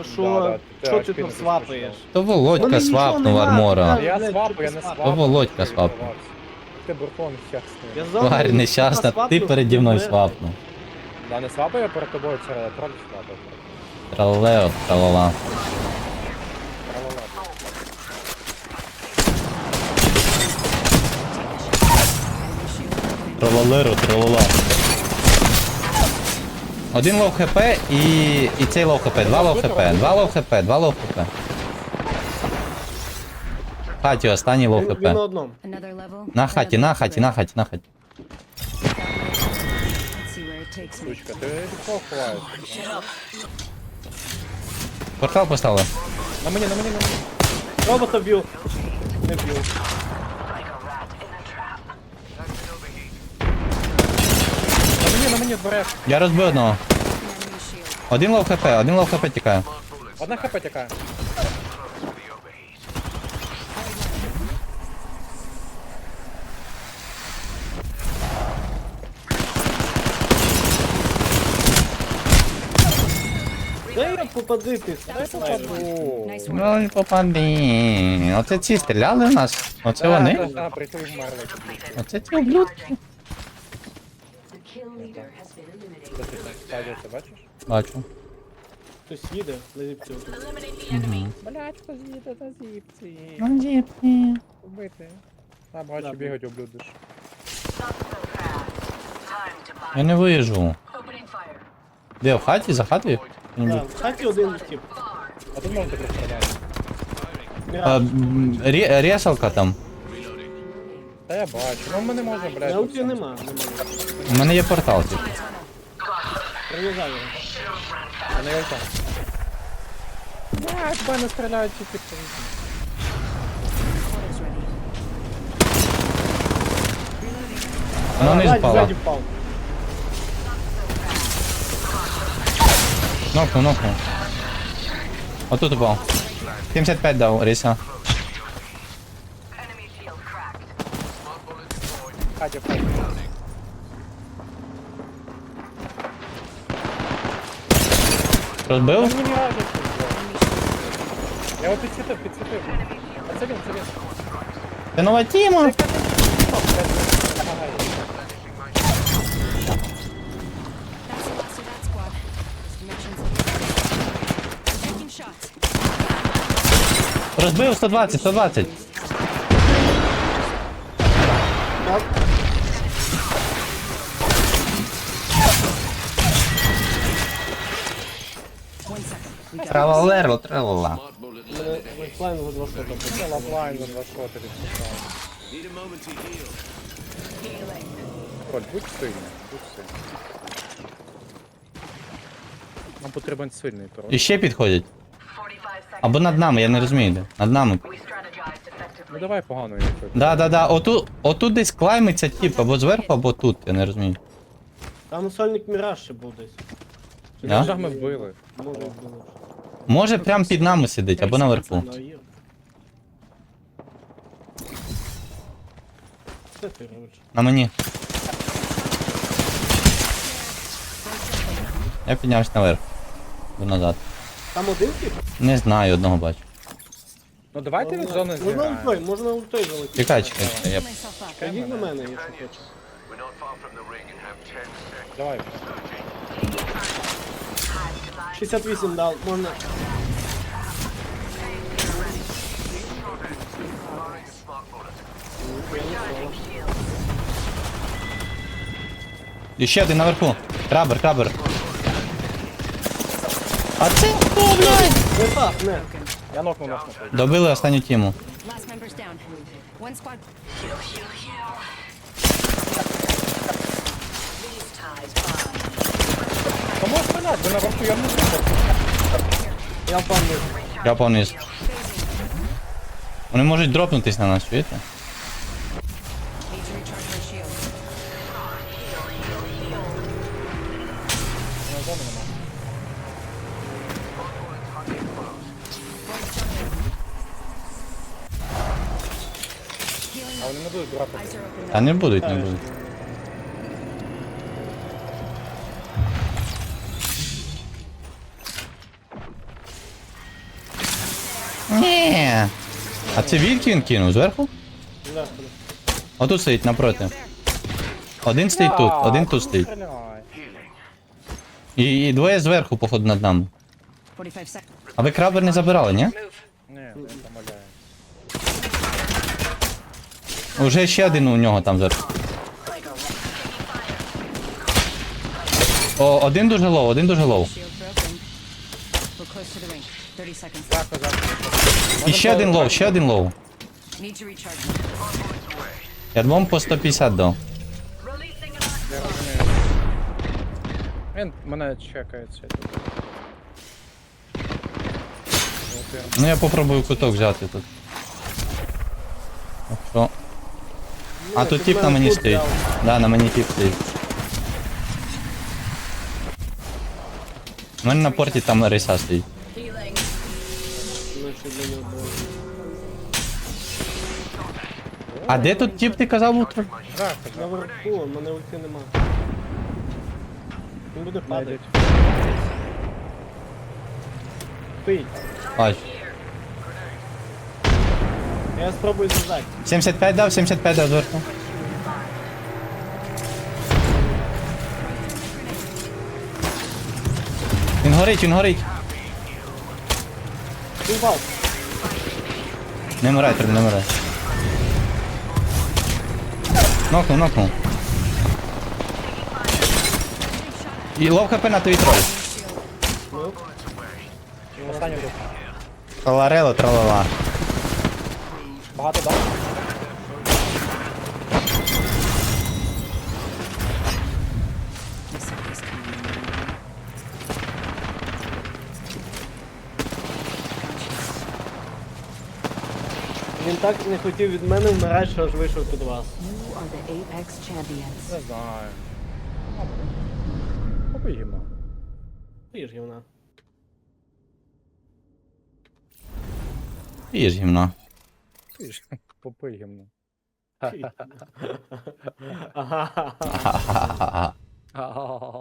е, що, Да, да, ти що ти там свапаєш? То Вони Володька нічого свапнув армора. Я блядь, свапу, я ти не свапу. То Володька ти свапнув. Ти буркон щасний. Я за Тварь нещасна, ти свапнув, переді мною мене- свапнув. Да, не свапаю я перед тобою троль свапав. Тралео, тралала. Тралала. Тралалеро, тралала. Один лоу хп і, і цей лоу хп. Два лоу хп. Два лоу хп, два лоу хп. Хаті, останній лоу хп. він на одному. Another level. На хаті, на хаті, на хаті, на хаті. Let's see where it takes me. Сучка, ти від ховаєш? Портал поставили. На мені, на мені, на мені. Робота б'ю. Не б'ю. На мені, на мені береш. Я розбив одного. Enemy shield. Один лоу хп, один лоу хп тікає. Одна хп тікає. Дай я попади ти. снайпер. О, Nice work. Ну не попади. Оце ці стріляли в нас. Оце вони. Так, так, прийшли вмерли. Оце ці ублюдки. Це ти так садяться, бачиш? Бачу. Хтось їде на зіпці. Блять, хто з'їде на зіпці. Убити. Та Да, бачу, бігають облюдиш. Я не вижу. Де, в хаті? За хатою? Так, в хаті один тип. А тут можна так розстріляти. А, Міраж. м, ре- Ресалка там. Та я бачу. Ну ми не можемо, блядь. На тут ульті нема. У мене є портал. типу. Прив'язав його. А не ульта. Блядь, в мене стріляють ці. Portal's. Вона не впала. ззаді впав. Нокнув, нокнув. Отут упав. 75 дав, Ріса. Катя, Катя. Розбив? Мені блядь. Я його підсвітив, підсвітив. А це він, це він. Це нова тіма. That's that squad. Dimensions. Taking shots. Розбив 120, 120. We тралала. Лайфлайн за два шота. Це лаплайн за два шоти відписав. Коль, будь сильний, будь сильний. Нам потрібен сильний троль. І ще підходять. Або над нами, я не розумію де. Над нами. Ну давай погано якось. Да, да, да. Отут, отут десь клаймиться тип, або зверху, або тут, я не розумію. Там сольник Міраж ще був десь. Да? Жах ми вбили. Може було. Може прям під нами сидить, або наверху. Да, ти робиш? На мені. Я піднявся наверх. До назад. Там один тип? Не знаю, одного бачу. Ну давайте від зони Можна зіграємо. ультой, можна ультой залетіти. Чекай, чекай, чекай. Я... up. На мене, якщо хочеш. Давай. 68 дав, можна. І ще один наверху. Крабер, крабер. А це хто, блядь? Не так, не. Я нокнув нас на Добили останню тіму. Last member's down. One squad. Кому стріляти? Ви наверху, я не знаю. Я пам'ятаю. Я повністю. Вони можуть дропнутись на нас, чуєте? Need to recharge my shield. На зону нема. А вони не будуть брати. Eyes are open. Та не будуть, не будуть. Ні. А це відки він кинув зверху? Отут стоїть напроти. Один стоїть тут, один тут стоїть. І, і двоє зверху, походу, над нами. А ви крабер не забирали, ні? Ні, я помиляю. Уже ще один у нього там зверху. О, один дуже лоу, один дуже лоу. Shield broken. We're close to the ring. 30 seconds. І ще один лоу, ще один лоу. Need to recharge. Я двом по 150 дав. Я розумію. Він мене чекає цей тут. От він. Ну я попробую куток взяти тут. Так що. А тут тип на мені стоїть. Да, на мені тип стоїть. У мене на порті там риса стоїть. Healing. Що для нього було. А де тут тип ти казав утро? Жах, жах. Наверху, у мене ульти нема. Він буде падати. Стоїть. Бач. Я спробую зв'язати. 75 дав, 75 дав зверху. Він горить, він горить. Він впав. Не мирай, треба, не мирай. Нокнув, нокнув. І лов хп на твій троль. Останню руку. Тралала. Багато дав? Він так не хотів від мене вмирати, що аж вийшов під вас. You are the Apex champions. Не знаю. Побіжимо. Ти ж гівна. І ж гімно. Піж. Попиємо. Ага. Ага.